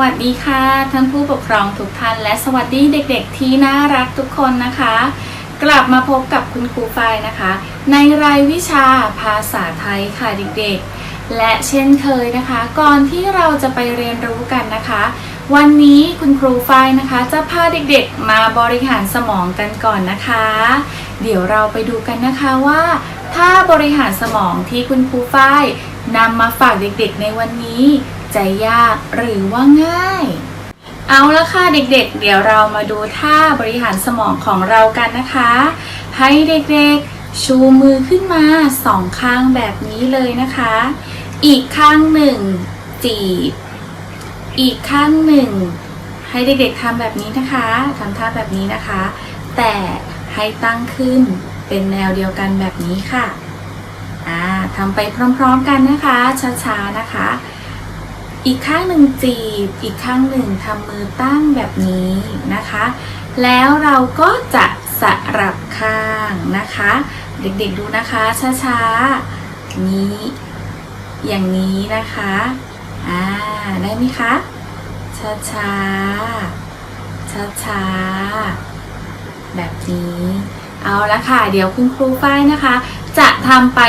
วัสดีค่ะท่านผู้ปกครองทุกท่านและสวัสดีเด็กๆ ที่น่ารักทุกคนนะคะ กลับมาพบกับคุณครูฝ้นะคะ ในรายวิชาภาษาไทยค่ะเด็กๆ และเช่นเคยนะคะ ก่อนที่เราจะไปเรียนรู้กันนะคะ วันนี้คุณครูฝ้นะคะ จะพาเด็กๆ มาบริหารสมองกันก่อนนะคะ เดี๋ยวเราไปดูกันนะคะว่าถ้าบริหารสมองที่คุณครูฝ้ายนำมาฝากเด็กๆ ในวันนี้ จยากหรือว่าง่าย เอาละค่ะเด็กๆเดี๋ยวเรามาดูท่าบริหารสมองของเรากันนะคะ ให้เด็กๆ ชูมือขึ้นมาสองข้างแบบนี้เลยนะคะ อีกข้างหนึ่งจีบ อีกข้างหนึ่ง ให้เด็กๆทำแบบนี้นะคะทำท่าแบบนี้นะคะ แต่ให้ตั้งขึ้นเป็นแนวเดียวกันแบบนี้ค่ะ อ่าทำไปพร้อมๆกันนะคะ ช้าๆนะคะ อีกข้างหนึ่งจีบ อีกข้างหนึ่งทำมือตั้งแบบนี้นะคะ แล้วเราก็จะสลับข้างนะคะ เด็กๆดูนะคะช้าๆนี้ อย่างนี้นะคะอ่าได้ไหมคะช้าๆช้าๆแบบนี้ เอาละค่ะ เดี๋ยวคุณครูฝ้ายนะคะ จะทำไป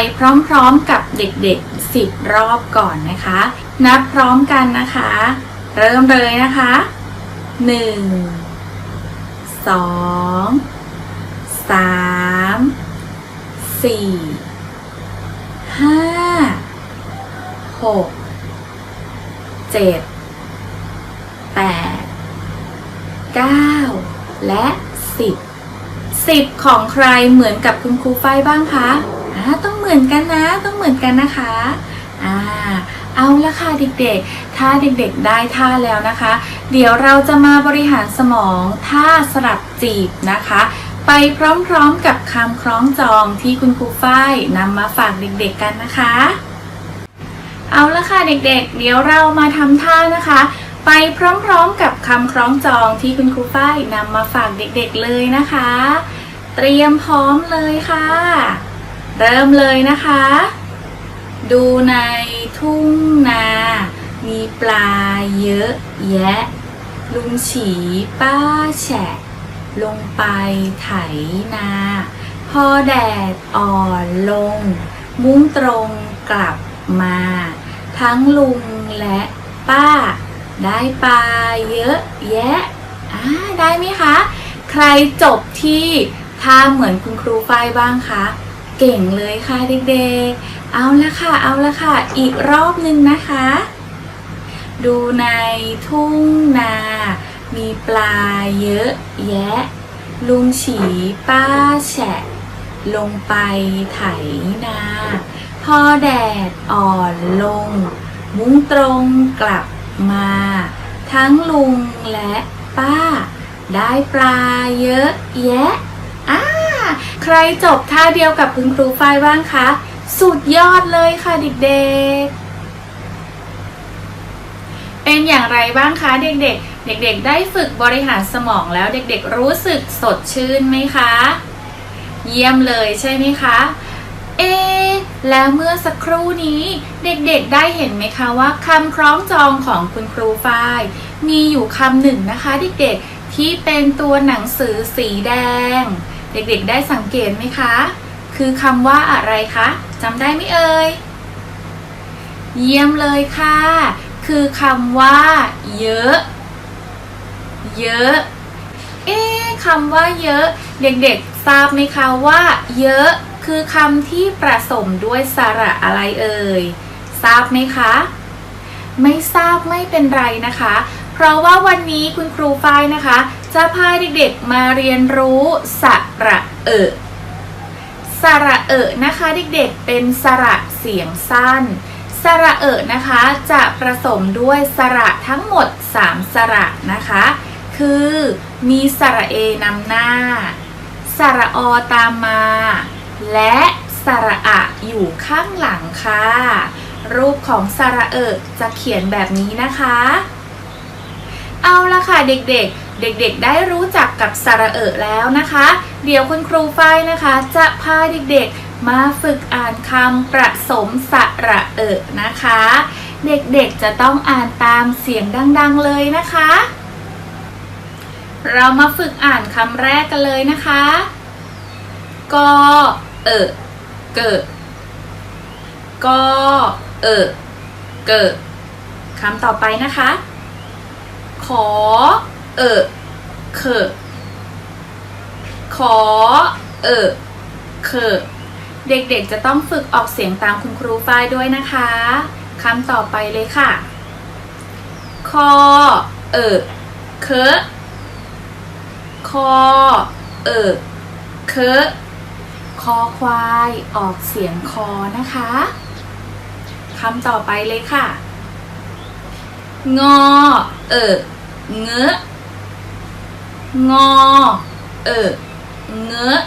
พร้อมๆกับเด็กๆ 10 รอบก่อนนะคะ นับพร้อมกันนะคะ เริ่มเลยนะคะ 1 2 3 4 5 6 7 8 9 และ 10 10 ของใครเหมือนกับคุณครูฝ้ายบ้างคะอ่าต้องเหมือนกันนะ ต้องเหมือนกันนะคะอ่าเอาละค่ะเด็กๆ ถ้าเด็กๆได้ท่าแล้วนะคะ เดี๋ยวเราจะมาบริหารสมองท่าสลับจีบนะคะ ไปพร้อมๆกับคำคล้องจองที่คุณครูฝ้ายนำมาฝากเด็กๆกันนะคะ เอาละค่ะเด็กๆ เดี๋ยวเรามาทำท่านะคะ ไปพร้อมๆกับคำคล้องจองที่คุณครูฝ้ายนำมาฝากเด็กๆเลยนะคะ เตรียมพร้อมเลยค่ะ เริ่มเลยนะคะ ดูในทุ่งนา มีปลาเยอะแยะ ลุงฉีป้าแฉะ ลงไปไถนา พอแดดอ่อนลง มุ้งตรงกลับมา ทั้งลุงและป้า ได้ปลาเยอะแยะอ่าได้ไหมคะ ใครจบที่ท่าเหมือนคุณครูฝ้ายบ้างคะ เก่งเลยค่ะเด็กๆ เอาละค่ะ เอาละค่ะ อีกรอบหนึ่งนะคะ ดูในทุ่งนา มีปลาเยอะแยะ ลุงฉีป้าแฉะ ลงไปไถนา พอแดดอ่อนลง มุ้งตรงกลับ มา ทั้งลุงและป้า ได้ปลาเยอะแยะอ่าใครจบท่าเดียวกับคุณครูฝ้ายบ้างคะ สุดยอดเลยค่ะเด็กๆ เป็นอย่างไรบ้างคะเด็กๆเด็กๆ ได้ฝึกบริหารสมองแล้วเด็กๆ รู้สึกสดชื่นไหมคะ เยี่ยมเลยใช่ไหมคะ เอ แล้วเมื่อสักครู่นี้เด็กๆได้เห็นไหมคะว่าคำคล้องจองของคุณครูฝ้าย มีอยู่คำหนึ่งนะคะเด็กๆที่เป็นตัวหนังสือสีแดง เด็กๆได้สังเกตไหมคะ คือคำว่าอะไรคะจำได้ไหมเอ่ยเยี่ยมเลยค่ะ คือคำว่า เยอะ เยอะ เอ๊ะ คำว่าเยอะเด็กๆทราบไหมคะว่า เยอะคือคำที่ประสมด้วยสระอะไรเอ่ยทราบไหมคะ ไม่ทราบไม่เป็นไรนะคะ เพราะว่าวันนี้คุณครูฝ้ายนะคะ จะพาเด็กๆมาเรียนรู้สระเอะสระเอะนะคะเด็กๆเป็นสระเสียงสั้น สระเอะนะคะจะผสมด้วยสระทั้งหมด 3 สระนะคะ คือ มีสระเอนำหน้า สระอตามมา และสระอะอยู่ข้างหลังค่ะ รูปของสระเอะจะเขียนแบบนี้นะคะ เอาละค่ะเด็กๆ เด็กๆ ได้รู้จักกับสระเอะแล้วนะคะ เดี๋ยวคุณครูฝ้ายนะคะ จะพาเด็กๆ มาฝึกอ่านคำประสมสระเอะนะคะ เด็กๆ จะต้องอ่านตามเสียงดัง ๆ เลยนะคะ เรามาฝึกอ่านคำแรกกันเลยนะคะ กอ เออเกิดกอ เออเกิดคำต่อไปนะคะ ขอ เออเคอขอ เออเคอเด็กๆจะต้องฝึกออกเสียงตามคุณครูฝ้ายด้วยนะคะคำต่อไปเลยค่ะ คอ เออเคอ คอ เออเคอคอควายออกเสียงคอนะคะคำต่อไปเลยค่ะ งอ เออเงอะงอ เออเงอะ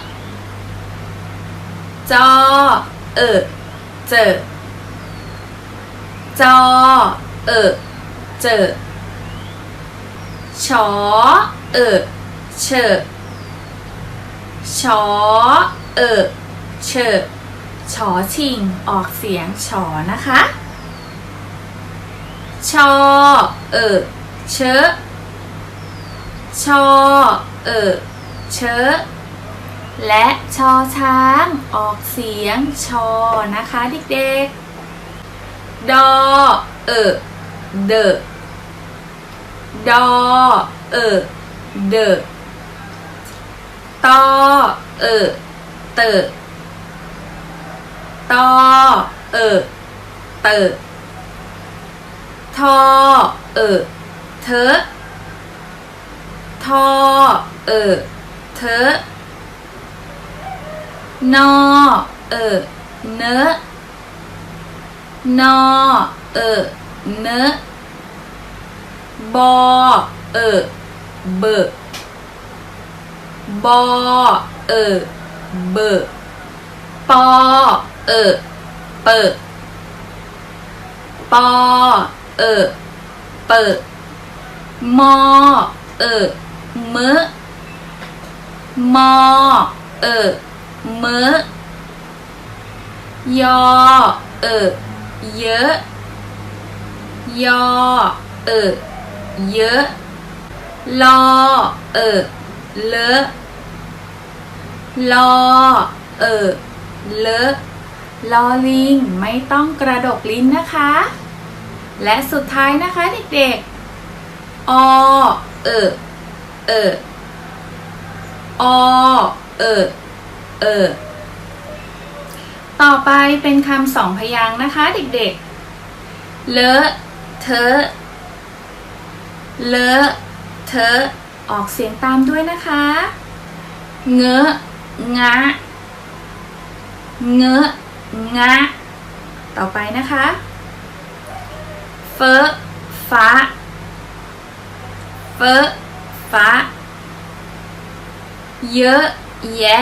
จอ เออเจอจอ เออเจอชอ เออ เชอชอเออเชอชอชิง ออกเสียงชอนะคะ ชอเออเชอชอเออเชอและชอช้าง ออกเสียงชอนะคะเด็กๆ ดอเออเดอดอเออเดอ ตอ เออ เตอตอ เออ เตอทอ เออเธอทอ เออเธอนอ เออ เนอนอ เออ เนอบอ เออ เบอ บอเออเบอปอเออเปิดปอเออเปิดมอเออเมอมอเออเมอยอเออเยอะยอเออเยอะลอเออ เลอะลอ เออ เลอะลอลิง ไม่ต้องกระดกลิ้นนะคะ และสุดท้ายนะคะเด็กๆ อ เออ เออ อ เออ เออ ต่อไปเป็นคำสองพยางค์นะคะเด็กๆ เลอะเทอะเลอะเทอะ ออกเสียงตามด้วยนะคะ เงอะงะ เงอะงะ ต่อไปนะคะ เฟอฟ้า เฟอฟ้า เยอะแยะ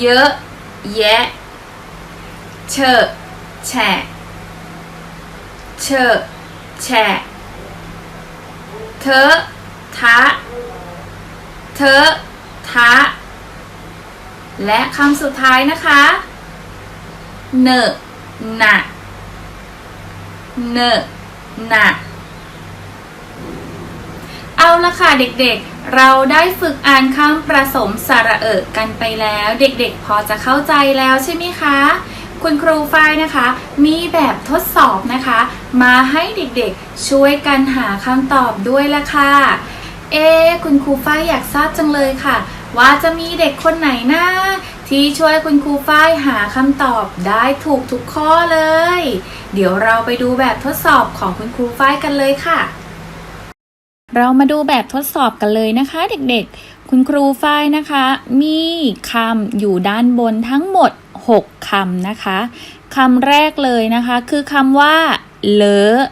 เยอะแยะ เชอะแฉะเชอะแฉะ เธอทะเธอทะ และคำสุดท้ายนะคะเนอะหนะเนอะหนะเอาละค่ะเด็กๆ เราได้ฝึกอ่านคำประสมสระเอะกันไปแล้ว เด็กๆ พอจะเข้าใจแล้วใช่ไหมคะ คุณครูฝ้ายนะคะ มีแบบทดสอบนะคะ มาให้เด็กๆช่วยกันหาคำตอบด้วยละค่ะ เอ๊คุณครูฝ้ายอยากทราบจังเลยค่ะ ว่าจะมีเด็กคนไหนนะ ที่ช่วยคุณครูฝ้ายหาคำตอบได้ถูกทุกข้อเลย เดี๋ยวเราไปดูแบบทดสอบของคุณครูฝ้ายกันเลยค่ะ เรามาดูแบบทดสอบกันเลยนะคะเด็กๆ คุณครูฝ้ายนะคะ มีคำอยู่ด้านบนทั้งหมด 6คำนะคะคำแรกเลยนะคะคือคำว่า เลอะ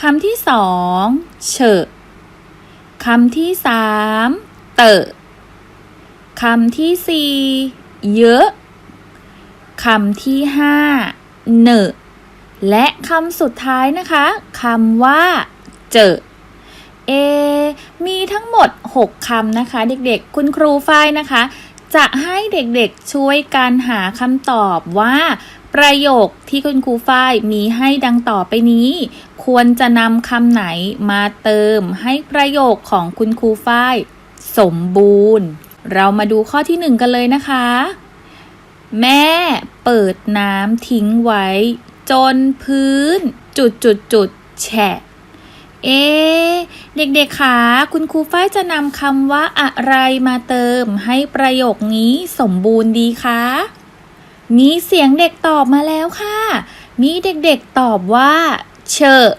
คำที่สองเฉอะคำที่สามเตอะคำที่สี่เยอะคำที่ห้าเนอะและคำสุดท้ายนะคะคำว่า เจอเอ มีทั้งหมด 6คำนะคะ เด็กๆ คุณครูฝ้ายนะคะ จะให้เด็กๆช่วยกันหาคำตอบว่า ประโยคที่คุณครูฝ้ายมีให้ดังต่อไปนี้ ควรจะนำคำไหนมาเติมให้ประโยคของคุณครูฝ้าย สมบูรณ์ เรามาดูข้อที่หนึ่งกันเลยนะคะ แม่เปิดน้ำทิ้งไว้ จนพื้น จุดจุดจุดแฉะ เอ๊ เด็กๆคะคุณครูฝ้ายจะนำคำว่าอะไรมาเติม ให้ประโยคนี้สมบูรณ์ดีคะ มีเสียงเด็กตอบมาแล้วค่ะ มีเด็กๆตอบว่า เฉอะ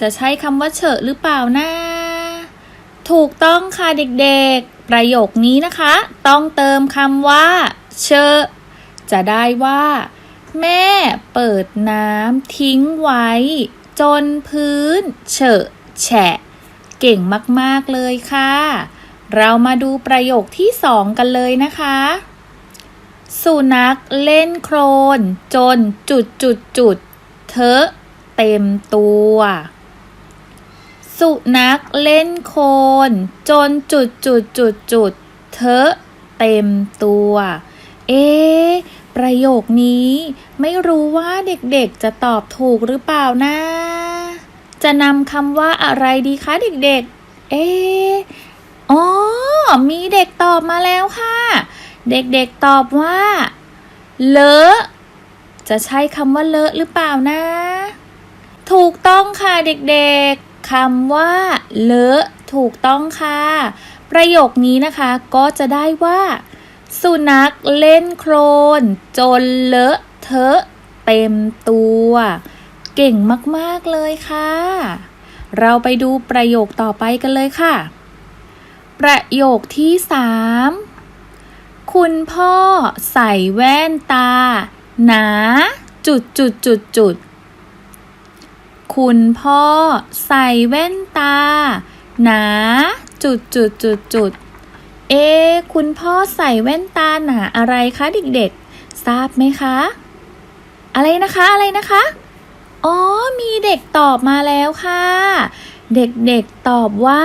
จะใช้คำว่าเฉอะหรือเปล่านะ ถูกต้องค่ะเด็กๆ ประโยคนี้นะคะ ต้องเติมคำว่า เชอะจะได้ว่า แม่เปิดน้ำทิ้งไว้ จนพื้น เฉอะแฉะ เก่งมากๆเลยค่ะ เรามาดูประโยคที่สองกันเลยนะคะ สุนัขเล่นโครน จนจุดจุดจุดเทอะเต็มตัว สุนัขเล่นโคลนจนจุดจุดจุดจุดเทอะเต็มตัว เอ๊ะประโยคนี้ไม่รู้ว่าเด็กๆจะตอบถูกหรือเปล่านะ จะนำคำว่าอะไรดีคะเด็กๆ เอ๊ะอ๋อ มีเด็กตอบมาแล้วค่ะ เด็กๆตอบว่า เลอะ จะใช้คำว่าเลอะหรือเปล่านะ ถูกต้องค่ะเด็กๆคำว่า เลอะถูกต้องค่ะ ประโยคนี้นะคะก็จะได้ว่า สุนัขเล่นโคลน จนเลอะเทอะเต็มตัว เก่งมากๆเลยค่ะ เราไปดูประโยคต่อไปกันเลยค่ะ ประโยคที่สามคุณพ่อใส่แว่นตา หนา จุดจุดจุดจุดคุณพ่อใส่แว่นตา หนา จุดจุดจุดจุดเอ๊คุณพ่อใส่แว่นตาหนาอะไรคะเด็กๆ ทราบไหมคะ อะไรนะคะอะไรนะคะ อ๋อ มีเด็กตอบมาแล้วค่ะ เด็กๆตอบว่า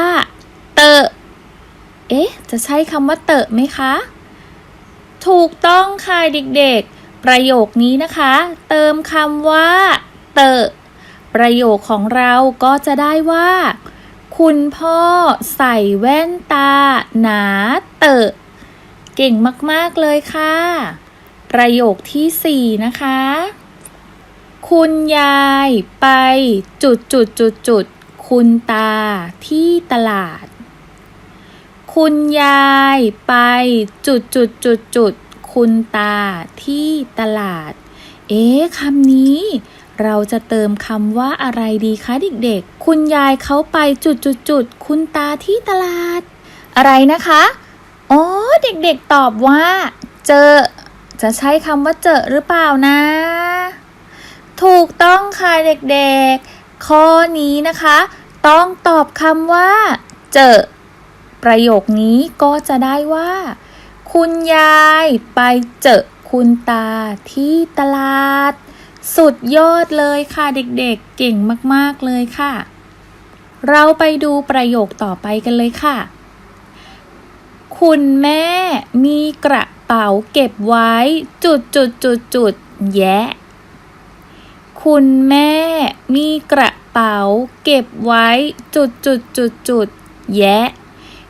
เตอะเอ๊ะ จะใช้คำว่าเตอะไหมคะ ถูกต้องค่ะเด็กๆ ประโยคนี้นะคะ เติมคำว่า เตอะประโยคของเราก็จะได้ว่า คุณพ่อใส่แว่นตา หนาเตอะเก่งมากๆเลยค่ะ ประโยคที่สี่นะคะ คุณยายไปจุดจุดจุดจุดคุณตาที่ตลาด คุณยายไปจุดจุดจุดจุดคุณตาที่ตลาด เอ๊ะคำนี้ เราจะเติมคำว่าอะไรดีคะเด็กๆ คุณยายเขาไปจุดจุดจุดคุณตาที่ตลาด อะไรนะคะ อ๋อ เด็กๆตอบว่า เจอ จะใช้คำว่าเจอหรือเปล่านะ ถูกต้องค่ะเด็กๆ ข้อนี้นะคะ ต้องตอบคำว่า เจอ ประโยคนี้ก็จะได้ว่า คุณยายไปเจอคุณตาที่ตลาด สุดยอดเลยค่ะเด็กๆ เก่งมากๆเลยค่ะ เราไปดูประโยคต่อไปกันเลยค่ะ คุณแม่มีกระเป๋าเก็บไว้จุดจุดจุดจุดแยะ คุณแม่มีกระเป๋าเก็บไว้จุดจุดจุดจุดแยะ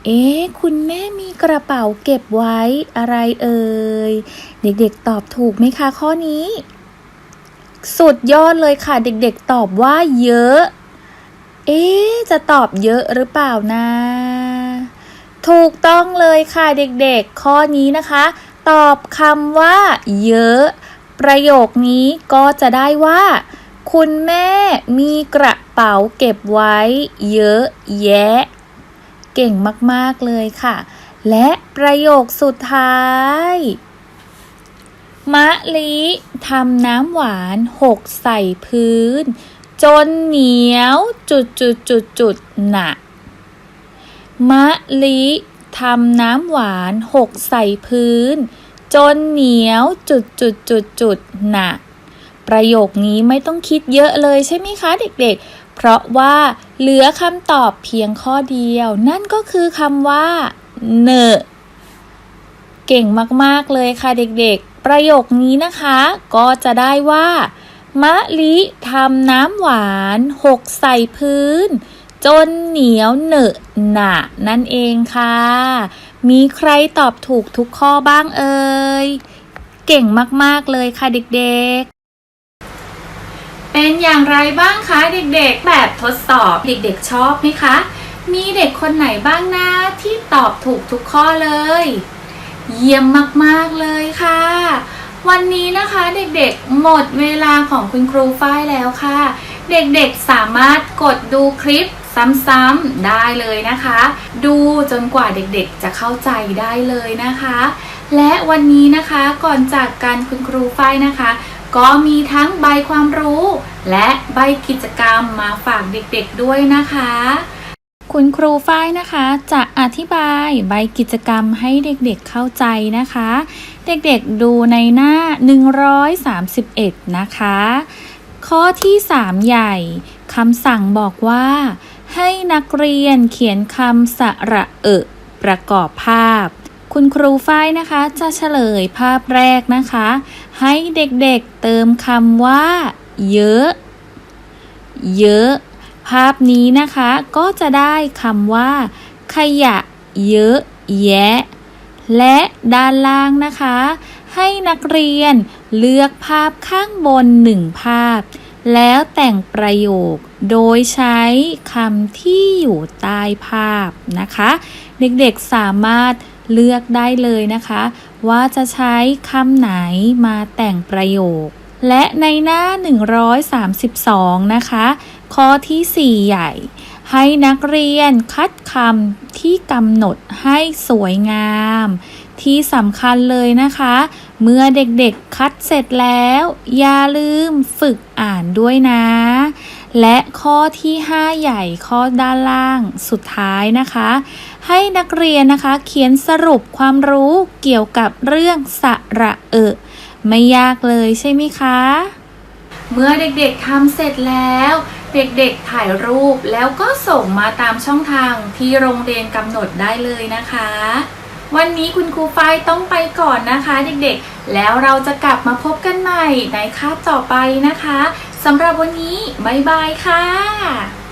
เอ๊ะคุณแม่มีกระเป๋าเก็บไว้อะไรเอ่ย เด็กๆตอบถูกไหมคะข้อนี้ สุดยอดเลยค่ะ เด็กๆตอบว่าเยอะ เอ๊ะจะตอบเยอะหรือเปล่านะ ถูกต้องเลยค่ะเด็กๆ ข้อนี้นะคะ ตอบคำว่าเยอะ ประโยคนี้ก็จะได้ว่า คุณแม่มีกระเป๋าเก็บไว้ เยอะแยะ เก่งมากๆเลยค่ะ และประโยคสุดท้าย มะลิทำน้ำหวานหกใส่พื้น จนเหนียวจุดจุดจุดจุดหนักมะลิทำน้ำหวานหกใส่พื้น จนเหนียวจุดจุดจุดจุดหนักประโยคนี้ไม่ต้องคิดเยอะเลยใช่ไหมคะเด็กๆ เพราะว่าเหลือคำตอบเพียงข้อเดียว นั่นก็คือคำว่าเนอเก่งมากๆเลยค่ะเด็กๆ ประโยคนี้นะคะ ก็จะได้ว่า มะลิทำน้ำหวานหกใส่พื้น จนเหนียวเหนอะหนะนั่นเองค่ะ มีใครตอบถูกทุกข้อบ้างเอ่ย เก่งมาก ๆ เลยค่ะเด็กๆ เป็นอย่างไรบ้างคะเด็กๆ แบบทดสอบเด็กๆชอบไหมคะ มีเด็กคนไหนบ้างนะที่ตอบถูกทุกข้อเลย เยี่ยมมากๆเลยค่ะ วันนี้นะคะเด็กๆ หมดเวลาของคุณครูฝ้ายแล้วค่ะ เด็กๆสามารถกดดูคลิป ซ้ำๆได้เลยนะคะ ดูจนกว่าเด็กๆจะเข้าใจได้เลยนะคะ และวันนี้นะคะก่อนจากกันคุณครูฝ้ายนะคะ ก็มีทั้งใบความรู้ และใบกิจกรรมมาฝากเด็กๆด้วยนะคะคุณครูฝ้ายนะคะจะอธิบายใบกิจกรรมให้เด็กๆเข้าใจนะคะ เด็กๆดูในหน้า 131 นะคะ ข้อที่ 3 ใหญ่คำสั่งบอกว่า ให้นักเรียนเขียนคำสระเอะประกอบภาพ คุณครูฝ้ายนะคะ จะเฉลยภาพแรกนะคะ ให้เด็กๆเติมคำว่า เยอะ เยอะ ภาพนี้นะคะก็จะได้คำว่า ขยะ เยอะ แยะ และด้านล่างนะคะ ให้นักเรียนเลือกภาพข้างบนหนึ่งภาพ แล้วแต่งประโยคโดยใช้คำที่อยู่ใต้ภาพนะคะ เด็กๆสามารถเลือกได้เลยนะคะ ว่าจะใช้คำไหนมาแต่งประโยค และในหน้า 132 นะคะ ข้อที่ 4 ใหญ่ ให้นักเรียนคัดคำที่กำหนดให้สวยงาม ที่สำคัญเลยนะคะ เมื่อเด็กๆคัดเสร็จแล้ว อย่าลืมฝึกอ่านด้วยนะ และข้อที่ 5 ใหญ่ข้อด้านล่างสุดท้ายนะคะ ให้นักเรียนนะคะเขียนสรุปความรู้เกี่ยวกับเรื่องสระเอะไม่ยากเลยใช่ไหมคะ เมื่อเด็กๆทำเสร็จแล้ว เด็กๆถ่ายรูปแล้วก็ส่งมาตามช่องทางที่โรงเรียนกำหนดได้เลยนะคะ วันนี้คุณครูไฟต้องไปก่อนนะคะเด็กๆ แล้วเราจะกลับมาพบกันใหม่ในคาบต่อไปนะคะสำหรับวันนี้ บ๊ายบายค่ะ